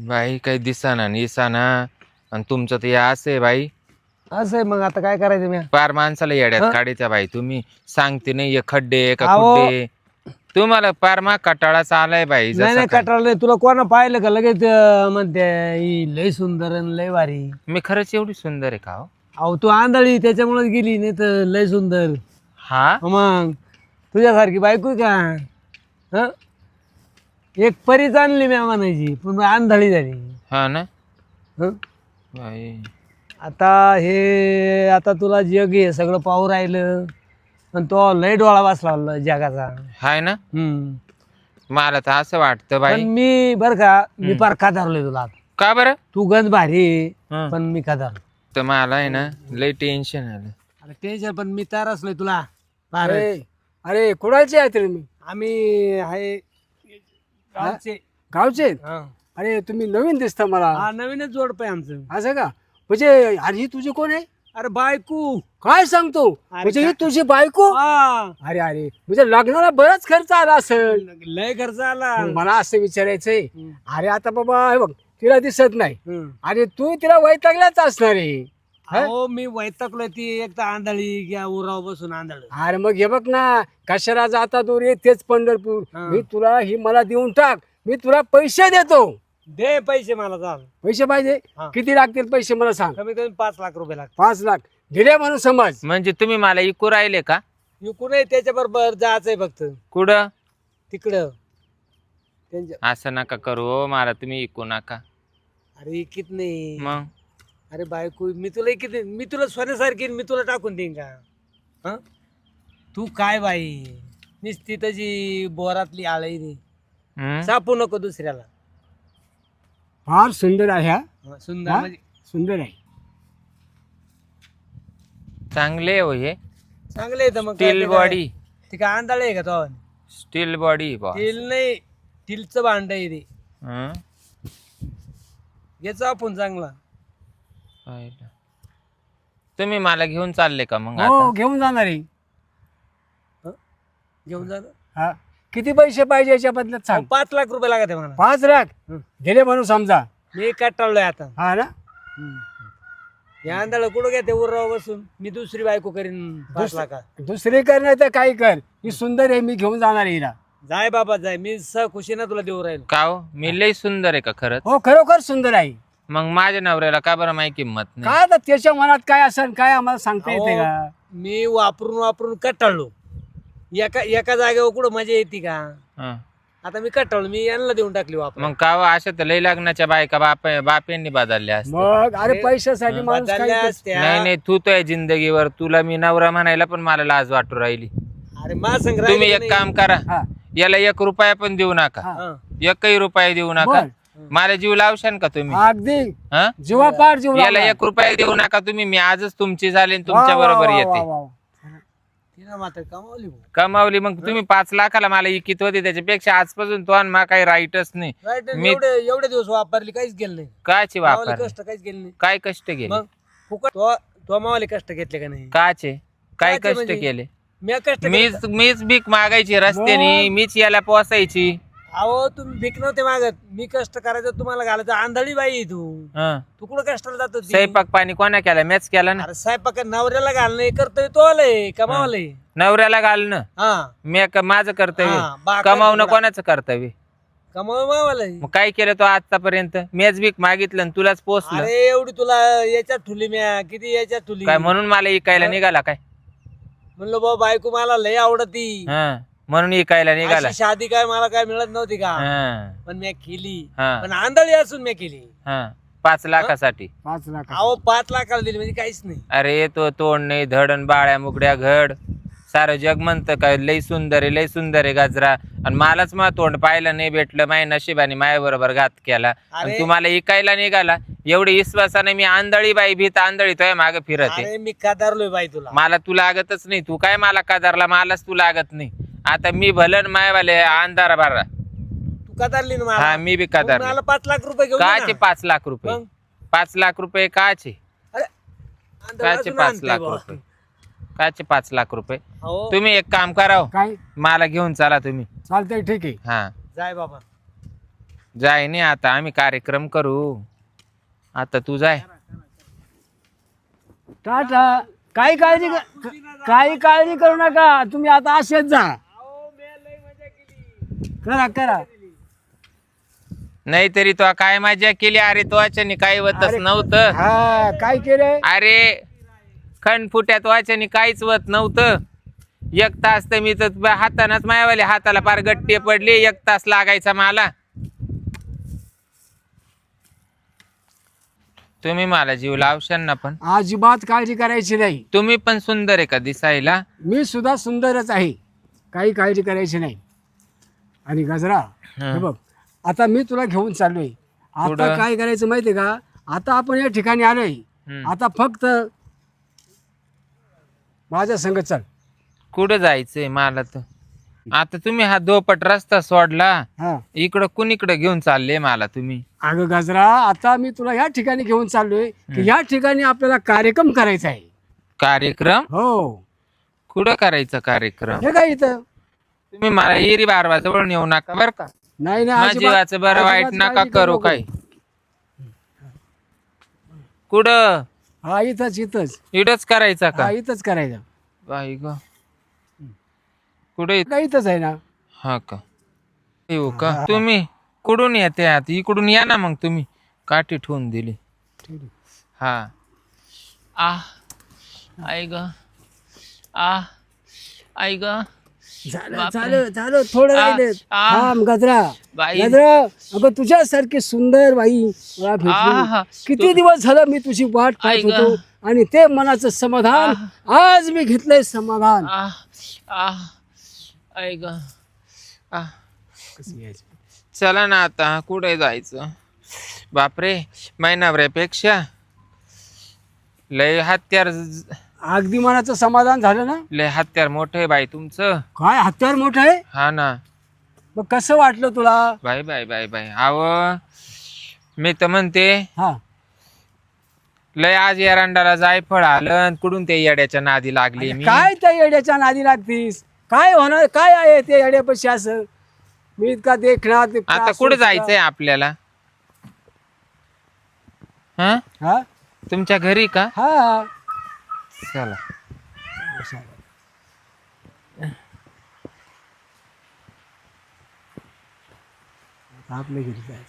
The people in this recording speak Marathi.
बाई काही दिसाना निसाना आणि तुमचं ते असं आहे बाई असं आहे मग आता काय करायचं मी पार माणसाला येड्यात हं? काढीच्या बाई तुम्ही सांगते नाही हे खड्डे का अहो. खुड्डे तुम्हाला पार मा कटाळाच आलाय बाई नाही जसं नाही काय. कटाळ नाही तुला कोणा पाहिलं का लगेच अं, म्हणते ही लय सुंदर आणि लय भारी मी खरंच एवढी सुंदर आहे का हो? अहो तू आंधळी त्याच्यामुळेच गेली नाही तर लय सुंदर हा मग तुझ्यासारखी बायको आहे का हं? एक परीच आणली मी म्हणायची पण आंधळी झाली. हा ना? हं? बाई. आता हे आता तुला जग हे सगळं पाहू राहिलं. पण तो लय डोळा बसला जगाचा. हाय ना? हम्म. मला तर असं वाटतं पण बाई मी बर का मी पार धरलोय तुला. आता. का बरं? तू गंज भारी आहे, हं. पण मी धरलो? तर मला आहे ना लय टेन्शन आलं. अरे टेन्शन पण मी तयार असलोय तुला. फार अरे अरे कुणाचे आहे तुम्ही आम्ही आहे गावचे. गावचे? हा. अरे तुम्ही नवीन दिसता मला. हा नवीनच जोडपं आहे आमचं. असं का? म्हणजे अरे ही तुझी कोण आहे? अरे बायको. काय सांगतो? म्हणजे ही? तुझी बायको? हा. अरे अरे म्हणजे लग्नाला बराच खर्च आला असेल. लय खर्च आला. मग मला असं विचारायचंय. अरे आता बाबा हे बघ तिला दिसत नाही. अरे तू तिला वैतागलाच असणार आहे. हं? मी वैतकलोय ती एक तर आंधळी घ्या उराव बसून आंधळ. अरे मग हे बघ ना कशाला जाता दूर? ये तेच पंढरपूर. हं. मी तुला ही मला देऊन टाक. मी तुला पैसे देतो. दे पैसे मला चाल. पैसे पाहिजे? हा. किती लागतील पैसे मला सांग. कमीत कमी पाच लाख रुपये लागतात पाच लाख. दिले म्हणून समज. म्हणजे तुम्ही मला इकू राहिले का? विकून त्याच्या बरोबर जायचंय फक्त. कुठं? तिकडं. त्यांच्या असं नका करू हो, मला तुम्ही इकू नका. अरे इकित नाही. मग? अरे बायको मी तुला नाही. मी तुला सोन्यासारखी मी तुला टाकून देईन का? हं? तू काय बाई? निस्ती त्याची बोरातली आळी रे. हं? सापू नको दुसऱ्याला. फार सुंदर आहे हा. हं, सुंदर हा? म्हणजे सुंदर आहे. चांगले हो हे. चांगले आहे तर मग काय स्टील काय? बॉडी ते काय अंधाळे आहे का तो? स्टील बॉडी टील नाही टीलचं भांड आहे ते याचा आपण चांगला. तुम्ही मला घेऊन चालले का मग हो आता? घेऊन जाणार आहे. घेऊन जा ना. हा. किती पैसे पाहिजे याच्या बदल्यात सांग. पाच लाख रुपये लागत आहे मला. पाच लाख. दिले म्हणून समजा. मी कटाळलोय आता. हा ना? या अंधाळ कुठं घ्या ते उराव बसून? मी दुसरी बायको करीन पाच दुस- लाखा दुसरी कर नाही तर काही कर? ही सुंदर आहे मी घेऊन जाणार आहे हिला. जाय बाबा जाय. मी स खुशीनं तुला देऊ राहील. का हो? मी लय सुंदर आहे का खरंच? हो खरोखर सुंदर आहे. मग माझ्या नवऱ्याला का बरं माहिती किंमत नाही काय आता त्याच्या मनात काय असेल काय आम्हाला सांगता येते अहो, का मी वापरून वापरून कटाळलो एका एका जागेवर कुठं मजा येते का हं. आता मी कटाळलो मी यांना देऊन टाकली वापर मग का हो, अशा तर लय लग्नाच्या बायका बाप बापेंनी बदलल्या असत्या मग अरे पैशासाठी माणूस काय बदलल्या करतो. असत्या. नाही नाही तू तो आहे जिंदगीवर तुला मी नवरा म्हणायला पण मला लाज वाटू राहिली अरे मा संग तुम्ही एक. काम करा हा, याला एक रुपया पण देऊ नका. हं. एकही रुपया देऊ नका बर. मला जीव लावशान का तुम्ही? अगदी. हं? जीवापाड जीव याला लावला. एक रुपया देऊ नका तुम्ही मी आजच तुमची झाले आणि तुमच्या वा, बरोबर वा, येते. वा, वा. तिनं मात्र कमावली भाऊ. कमावली मग तुम्ही पाच लाखाला मला इकित होते त्याच्यापेक्षा आजपासून तो आणि मा काही राईटच नाही. Right, मी- एवढे एवढे दिवस वापरली काहीच गेलं नाही. काचे मावाले वापर कष्ट काहीच गेले नाही. काय कष्ट केले मग फुकट तो तो मावाले कष्ट घेतले का नाही? काचे काय काचे कष्ट म्हणजे? केले? मी कष्ट मीच केले. मीच भीक मागायची रस्त्याने मीच याला पोसायची. अहो तुम्ही भीक नव्हते मागत. मी कष्ट करायचं तुम्हाला घालायचं. आंधळी बाई आहे तू. हं. तू कुठं कष्टाला जात होती? स्वयंपाक पाणी कोणा केला? मॅच केला ना? अरे स्वयंपाक नवऱ्याला घालणं हे कर्तव्य तो आलंय कमावलंय. नवऱ्याला घालणं. हा. मी क- माझं कर्तव्य. हा, कमावणं. कोणाचं कर्तव्य? कमाव मावालंय. मग काय केलं तो आतापर्यंत मॅच भीक मागितलं आणि तुलाच पोचलं. अरे एवढी तुला याच्यात ठुली म्या. किती याच्यात ठुली? काय म्हणून मला इकायला निघाला काय? म्हणलं बाबा बायको मला लय आवडती. हं. म्हणून इकायला निघाला. अशी शादी काय मला काय मिळत नव्हती का? हं. पण मी केली. हं. पण आंधळी असून मी केली. हं. पाच लाखासाठी. पाच लाख अहो पाच लाखाला दिली म्हणजे काहीच नाही. अरे तो तोंड नाही धडण बाळ्या मुगड्या घड. सारं जग म्हणतं काय लय सुंदर आहे लय सुंदर आहे गाजरा. आणि मलाच मग तोंड पाहायला नाही भेटलं माय नशिबाने माया बरोबर घात केला. आणि अरे. तुम्हाला इकायला निघाला एवढी विश्वासाने मी आंधळी बाई भीत आंधळी तो मागे फिरते अरे मी कदारलोय बाई तुला. मला तू लागतच नाही तू काय मला कादारला मलाच तू लागत नाही. आता मी भलन मायवाले अंधारा बारा तू कदारली ना हा मला मी बी मग कादार मला पाच लाख रुपये घेऊन काचे. पाच लाख रुपये? मग? पाच लाख रुपये काचे? काचे पाच लाख. रुपये? काचे पाच लाख रुपये? हो. तुम्ही एक काम करा हो. काय? मला घेऊन चला तुम्ही. चालतंय ठीक आहे. हा. जाय बाबा. जाय नाही आता आम्ही कार्यक्रम करू. आता तू जाय. टाटा. काही काळजी क- काही काळजी करू नका. तुम्ही आता असेच जा. करा करा. नाहीतरी तो काय मजा केली अरे तो वाच्याने काही होतच. नव्हतं. हा काय केलंय अरे खंडफुट्यात वाच्याने काहीच होत नव्हतं. एक तास तर मी तर हातानच मायावाले हाताला पार गट्टी पडली एक तास लागायचा मला. तुम्ही मला जीव लावशाल ना पण. अजिबात काळजी करायची नाही. तुम्ही पण सुंदर आहे का दिसायला? मी सुद्धा सुंदरच आहे. काही काळजी करायची नाही. आणि गजरा. हे. बघ आता मी तुला घेऊन चाललोय. आता? काय करायचं माहितीये का? आता आपण या ठिकाणी आलोय. आता फक्त माझ्या संग चल. कुठं जायचंय मला तर? आता तुम्ही हा दोपट रस्ता सोडला. हा. इकडं कुणीकडे घेऊन चालले मला तुम्ही? अगं गजरा आता मी तुला या ठिकाणी घेऊन चाललोय की या ठिकाणी आपल्याला कार्यक्रम करायचा आहे. कार्यक्रम? हो. कुठं करायचा कार्यक्रम? हे काय इथं? तुम्ही मला एरी बारवा जवळ येऊ नका बरं का. नाही नाही माझ्या अजिबात- जीवाचं बरं वाईट अजिबात नका काळजी करू नको. काही. कुठं? हा इथंच इथंच. इडच करायचा का? हा इथंच करायचं. बाई ग. कुठे इथंच आहे ना? हा का? येऊ का? तुम्ही कुठून येते आत? इकडून या ना मग तुम्ही. काठी ठेवून दिली. हा. आ. आई ग. आ. आई ग. झालं झालं झालं थोडं राहिले. थांब गजरा. बाई. गजरा अगं तुझ्यासारखी सुंदर बाई मला आहा. भेटली किती दिवस झालं मी तुझी वाट पाहत आई गं. होतो आणि ते मनाचं समाधान आज मी घेतलंय समाधान. आ आ. आई ग. आ. चला ना आता कुठे जायचं? बापरे महिनाभरापेक्षा लय हत्यार ज- अगदी मनाचं समाधान झालं ना? लय हत्यार मोठं आहे बाई तुमचं. काय हत्यार मोठं आहे? हा ना. मग कसं वाटलं तुला? बाय बाय बाय बाय आव मी तर म्हणते हा. लय आज एरंडाला जायफळ आलं आणि कुठून ते येड्याच्या नादी लागली मी? काय त्या येड्याच्या नादी लागतीस? काय होणार काय आहे ते येड्यापाशी असं? मी इतका देखणार ते आता कुठे. जायचंय आपल्याला? हा? हा? तुमच्या घरी का? हा. चला. आपल्या घरी जायचं.